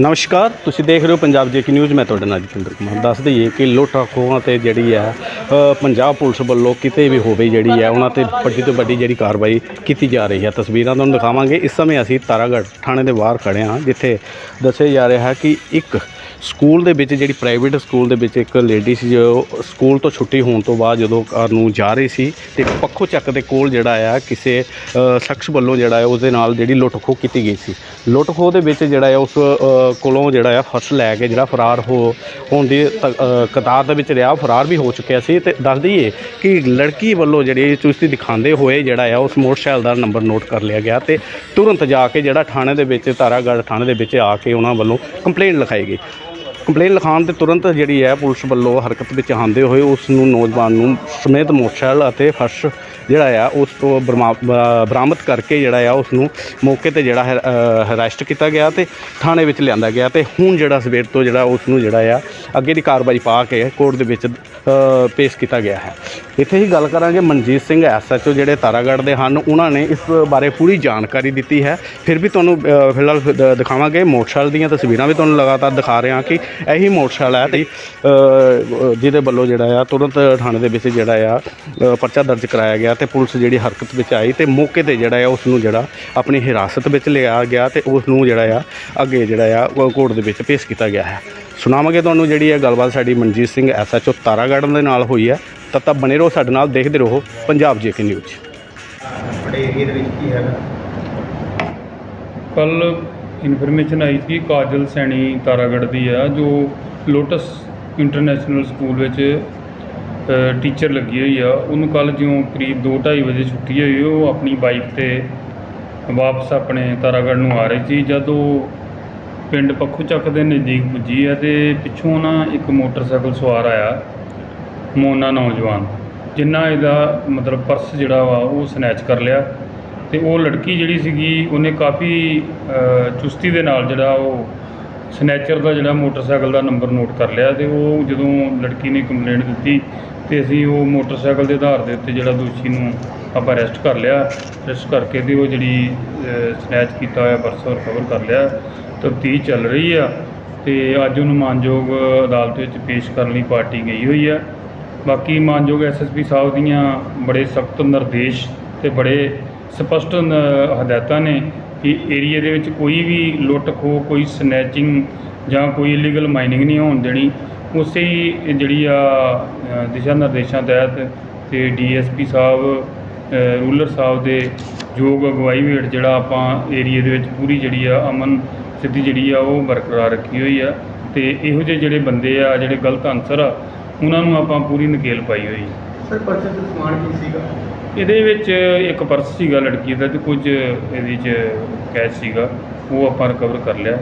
ਨਮਸਕਾਰ, ਤੁਸੀਂ ਦੇਖ ਰਹੇ ਹੋ ਪੰਜਾਬ ਜੇਕੇ ਨਿਊਜ਼। ਮੈਂ ਤੁਹਾਡਾ ਨਾਲ ਜਤਿੰਦਰ ਕੁਮਾਰ। ਦੱਸ ਦਈਏ ਕਿ ਲੁੱਟਾਂ ਖੋਹਾਂ ਤੇ ਜਿਹੜੀ ਹੈ ਪੰਜਾਬ ਪੁਲਿਸ ਵੱਲੋਂ ਕਿਤੇ ਵੀ ਹੋਵੇ ਜਿਹੜੀ ਹੈ, ਉਹਨਾਂ ਤੇ ਵੱਡੀ ਤੋਂ ਵੱਡੀ ਜਿਹੜੀ ਕਾਰਵਾਈ ਕੀਤੀ ਜਾ ਰਹੀ ਹੈ। ਤਸਵੀਰਾਂ ਤੁਹਾਨੂੰ ਦਿਖਾਵਾਂਗੇ। ਇਸ ਸਮੇਂ ਅਸੀਂ ਤਾਰਾਗੜ੍ਹ ਥਾਣੇ ਦੇ ਬਾਹਰ ਖੜੇ ਹਾਂ, ਜਿੱਥੇ ਦੱਸਿਆ ਜਾ ਰਿਹਾ ਹੈ ਕਿ ਇੱਕ ਸਕੂਲ ਦੇ ਵਿੱਚ, ਜਿਹੜੀ ਪ੍ਰਾਈਵੇਟ ਸਕੂਲ ਦੇ ਵਿੱਚ ਇੱਕ ਲੇਡੀ ਸੀ, ਜੋ ਸਕੂਲ ਤੋਂ ਛੁੱਟੀ ਹੋਣ ਤੋਂ ਬਾਅਦ ਜਦੋਂ ਘਰ ਨੂੰ ਜਾ ਰਹੀ ਸੀ ਤੇ ਪੱਖੋ ਚੱਕ ਦੇ ਕੋਲ ਜਿਹੜਾ ਆ, ਕਿਸੇ ਸ਼ਖਸ ਵੱਲੋਂ ਜਿਹੜਾ ਹੈ ਉਸਦੇ ਨਾਲ ਜਿਹੜੀ ਲੁੱਟ ਖੋਹ ਕੀਤੀ ਗਈ ਸੀ। ਲੁੱਟ ਖੋਹ ਦੇ ਵਿੱਚ ਜਿਹੜਾ ਹੈ ਉਸ ਕੋਲੋਂ ਜਿਹੜਾ ਆ ਫਰਸ ਲੈ ਕੇ ਜਿਹੜਾ ਫਰਾਰ ਹੋ ਹੋਣ ਦੀ ਤ- ਕਤਾਰ ਦੇ ਵਿੱਚ ਰਿਹਾ ਫਰਾਰ ਵੀ ਹੋ ਚੁੱਕਿਆ ਸੀ ਤੇ ਦੱਸ ਦਈਏ ਕਿ ਲੜਕੀ ਵੱਲੋਂ ਜਿਹੜੀ ਚੁਸਤੀ ਦਿਖਾਉਂਦੇ ਹੋਏ ਜਿਹੜਾ ਆ ਉਸ ਮੋਟਰਸਾਈਕਲ ਦਾ ਨੰਬਰ ਨੋਟ ਕਰ ਲਿਆ ਗਿਆ ਤੇ ਤੁਰੰਤ ਜਾ ਕੇ ਜਿਹੜਾ ਥਾਣੇ ਦੇ ਵਿੱਚ ਤਾਰਾਗੜ੍ਹ ਥਾਣੇ ਦੇ ਵਿੱਚ ਆ ਕੇ ਉਹਨਾਂ ਵੱਲੋਂ ਕੰਪਲੇਂਟ ਲਿਖਾਈ ਗਈ। ਕੰਪਲੇਂਟ ਲਿਖਾਉਣ ਤੇ ਤੁਰੰਤ ਜਿਹੜੀ ਹੈ ਪੁਲਿਸ ਵੱਲੋਂ ਹਰਕਤ ਵਿੱਚ ਆਉਂਦੇ ਹੋਏ ਉਸ ਨੂੰ ਨੌਜਵਾਨ ਨੂੰ ਸਮੇਤ ਮੋਟਰਸਾਈਕਲ ਅਤੇ ਫਰਸ਼ ਜਿਹੜਾ ਆ ਉਸ ਤੋਂ ਬਰਮਾ- ਬਰਾਮਦ ਕਰਕੇ ਜਿਹੜਾ ਆ ਉਸ ਨੂੰ ਮੌਕੇ ਤੇ ਜਿਹੜਾ ਹੈ ਅਰੈਸਟ ਕੀਤਾ ਗਿਆ ਤੇ ਥਾਣੇ ਵਿੱਚ ਲਿਆਂਦਾ ਗਿਆ ਤੇ ਹੁਣ ਜਿਹੜਾ ਸਵੇਰ ਤੋਂ ਜਿਹੜਾ ਉਸ ਨੂੰ ਜਿਹੜਾ ਆ ਅੱਗੇ ਦੀ ਕਾਰਵਾਈ ਪਾ ਕੇ ਕੋਰਟ ਦੇ ਵਿੱਚ ਪੇਸ਼ ਕੀਤਾ ਗਿਆ ਹੈ। ਇੱਥੇ ਹੀ ਗੱਲ ਕਰਾਂਗੇ ਮਨਜੀਤ ਸਿੰਘ ਐਸਐਚਓ ਜਿਹੜੇ ਤਾਰਾਗੜ੍ਹ ਦੇ ਹਨ ਉਹਨਾਂ ਨੇ ਇਸ ਬਾਰੇ ਪੂਰੀ ਜਾਣਕਾਰੀ ਦਿੱਤੀ ਹੈ। ਫਿਰ ਵੀ ਤੁਹਾਨੂੰ ਅ, ਫਿਲਹਾਲ ਦ- ਦਿਖਾਵਾਂਗੇ ਮੋਟਰਸਾਈਕਲ ਦੀਆਂ ਤਸਵੀਰਾਂ ਵੀ ਤੁਹਾਨੂੰ ਲਗਾਤਾਰ ਦਿਖਾ ਰਹੇ ਹਾਂ ਕਿ ਇਹੀ ਮੋਟਰਸਾਈਕਲ ਹੈ ਤੇ ਜਿਹਦੇ ਵੱਲੋਂ ਜਿਹੜਾ ਆ ਤੁਰੰਤ ਥਾਣੇ ਦੇ ਵਿੱਚ ਜਿਹੜਾ ਆ ਪਰਚਾ ਦਰਜ ਕਰਾਇਆ ਗਿਆ ਤੇ ਪੁਲਿਸ ਜਿਹੜੀ ਹਰਕਤ ਵਿੱਚ ਆਈ ਤੇ ਮੌਕੇ ਤੇ ਜਿਹੜਾ ਆ ਉਸ ਨੂੰ ਜਿਹੜਾ ਆਪਣੀ ਹਿਰਾਸਤ ਵਿੱਚ ਲਿਆ ਗਿਆ ਤੇ ਉਸ ਨੂੰ ਜਿਹੜਾ ਆ ਅੱਗੇ ਜਿਹੜਾ ਆ ਕੋਰਟ ਦੇ ਵਿੱਚ ਪੇਸ਼ ਕੀਤਾ ਗਿਆ ਹੈ। ਸੁਣਾਵਾਂਗੇ ਤੁਹਾਨੂੰ ਜਿਹੜੀ ਇਹ ਗੱਲਬਾਤ ਸਾਡੀ ਮਨਜੀਤ ਸਿੰਘ ਐਸਐਚਓ ਤਾਰਾਗੜ੍ਹ ਦੇ ਨਾਲ ਹੋਈ ਹੈ ਤਦ ਤੱਕ ਬਣੇ ਰਹੋ ਸਾਡੇ ਨਾਲ ਦੇਖਦੇ ਰਹੋ ਪੰਜਾਬ ਜੇਕੇ ਨਿਊਜ਼। ਆਪਣੇ ਏਰੀਆ ਦੇ ਵਿੱਚ ਕੀ ਹੈਗਾ? ਕੱਲ ਇਨਫੋਰਮੇਸ਼ਨ ਆਈ ਸੀ ਕਾਜਲ ਸੈਣੀ ਤਾਰਾਗੜ੍ਹ ਦੀ ਆ, ਜੋ ਲੋਟਸ ਇੰਟਰਨੈਸ਼ਨਲ ਸਕੂਲ ਵਿੱਚ ਟੀਚਰ ਲੱਗੀ ਹੋਈ ਆ। ਉਹਨੂੰ ਕੱਲ ਜਿਉਂ ਕਰੀਬ 2:30 ਵਜੇ ਛੁੱਟੀ ਹੋਈ, ਉਹ ਆਪਣੀ ਬਾਈਕ ਤੇ ਵਾਪਸ ਆਪਣੇ ਤਾਰਾਗੜ੍ਹ ਨੂੰ ਆ ਰਹੀ ਸੀ। ਜਦ ਉਹ ਪਿੰਡ ਪੱਖੂ ਚੱਕ ਦੇ ਨਜ਼ਦੀਕ ਪੁੱਜੀ ਆ ਤੇ ਪਿੱਛੋਂ ਨਾ ਇੱਕ ਮੋਟਰਸਾਈਕਲ ਸਵਾਰ ਆਇਆ, ਮੋਨਾ ਨੌਜਵਾਨ। ਜਿੰਨਾ ਇਹਦਾ ਮਤਲਬ ਪਰਸ ਜਿਹੜਾ ਵਾ, ਉਹ ਸਨੈਚ ਕਰ ਲਿਆ। ਤੇ ਉਹ ਲੜਕੀ ਜਿਹੜੀ ਸੀਗੀ, ਉਹਨੇ ਕਾਫੀ ਚੁਸਤੀ ਦੇ ਨਾਲ ਜਿਹੜਾ ਉਹ ਸਨੈਚਰ ਦਾ ਜਿਹੜਾ ਮੋਟਰਸਾਈਕਲ ਦਾ ਨੰਬਰ ਨੋਟ ਕਰ ਲਿਆ ਤੇ ਉਹ ਜਦੋਂ ਲੜਕੀ ਨੇ ਕੰਪਲੇਂਟ ਦਿੱਤੀ ਤੇ ਅਸੀਂ ਉਹ ਮੋਟਰਸਾਈਕਲ ਦੇ ਆਧਾਰ ਦੇ ਉੱਤੇ ਜਿਹੜਾ ਦੋਸ਼ੀ ਨੂੰ ਆਪਾਂ ਅਰੈਸਟ ਕਰ ਲਿਆ। ਅਰੈਸਟ ਕਰਕੇ ਤੇ ਉਹ ਜਿਹੜੀ ਸਨੈਚ ਕੀਤਾ ਹੋਇਆ ਪਰਸ ਰਿਕਵਰ ਕਰ ਲਿਆ। ਤਫਤੀਸ਼ ਚੱਲ ਰਹੀ ਆ ਤੇ ਅੱਜ ਉਹਨੂੰ ਮਾਨਯੋਗ ਅਦਾਲਤ ਵਿੱਚ ਪੇਸ਼ ਕਰਨ ਲਈ ਪਾਰਟੀ ਗਈ ਹੋਈ ਆ। ਬਾਕੀ ਮਾਨਯੋਗ ਐਸਐਸਪੀ ਸਾਹਿਬ ਦੀਆਂ ਬੜੇ ਸਖਤ ਨਿਰਦੇਸ਼ ਤੇ ਬੜੇ ਸਪਸ਼ਟ ਹਦਾਇਤਾਂ ਨੇ ਕਿ ਏਰੀਆ ਦੇ ਵਿੱਚ ਕੋਈ ਵੀ ਲੁੱਟ ਖੋਹ ਕੋਈ ਸਨੈਚਿੰਗ ਜਾਂ ਕੋਈ ਇਲੀਗਲ ਮਾਈਨਿੰਗ ਨਹੀਂ ਹੋਣ ਦੇਣੀ। ਉਸੇ ਹੀ ਜਿਹੜੀ ਆ ਦਿਸ਼ਾ ਨਿਰਦੇਸ਼ਾਂ ਤਹਿਤ ਤੇ ਡੀਐਸਪੀ ਸਾਹਿਬ ਰੂਲਰ ਸਾਹਿਬ ਦੇ ਯੋਗ ਅਗਵਾਈ ਹੇਠ ਜਿਹੜਾ ਆਪਾਂ ਏਰੀਆ ਦੇ ਵਿੱਚ ਪੂਰੀ ਜਿਹੜੀ ਆ, ਅਮਨ ਸਥਿਤੀ ਜਿਹੜੀ ਆ, ਉਹ ਬਰਕਰਾਰ ਰੱਖੀ ਹੋਈ ਆ। ਤੇ ਇਹੋ ਜਿਹੇ ਜਿਹੜੇ ਬੰਦੇ ਆ, ਜਿਹੜੇ ਗਲਤ ਅਨਸਰ ਆ, ਉਹਨਾਂ ਨੂੰ ਆਪਾਂ ਪੂਰੀ ਨਕੇਲ ਪਾਈ ਹੋਈ। ਸਰ, ਪਰਚੇ ਦਾ ਸਮਾਨ ਕੀ ਸੀਗਾ? ਇਹਦੇ ਵਿੱਚ ਇੱਕ ਪਰਸ ਸੀਗਾ ਲੜਕੀ ਦਾ ਤੇ ਕੁਝ ਇਹਦੇ 'ਚ ਕੈਸ਼ ਸੀਗਾ, ਉਹ ਆਪਾਂ ਰਿਕਵਰ ਕਰ ਲਿਆ।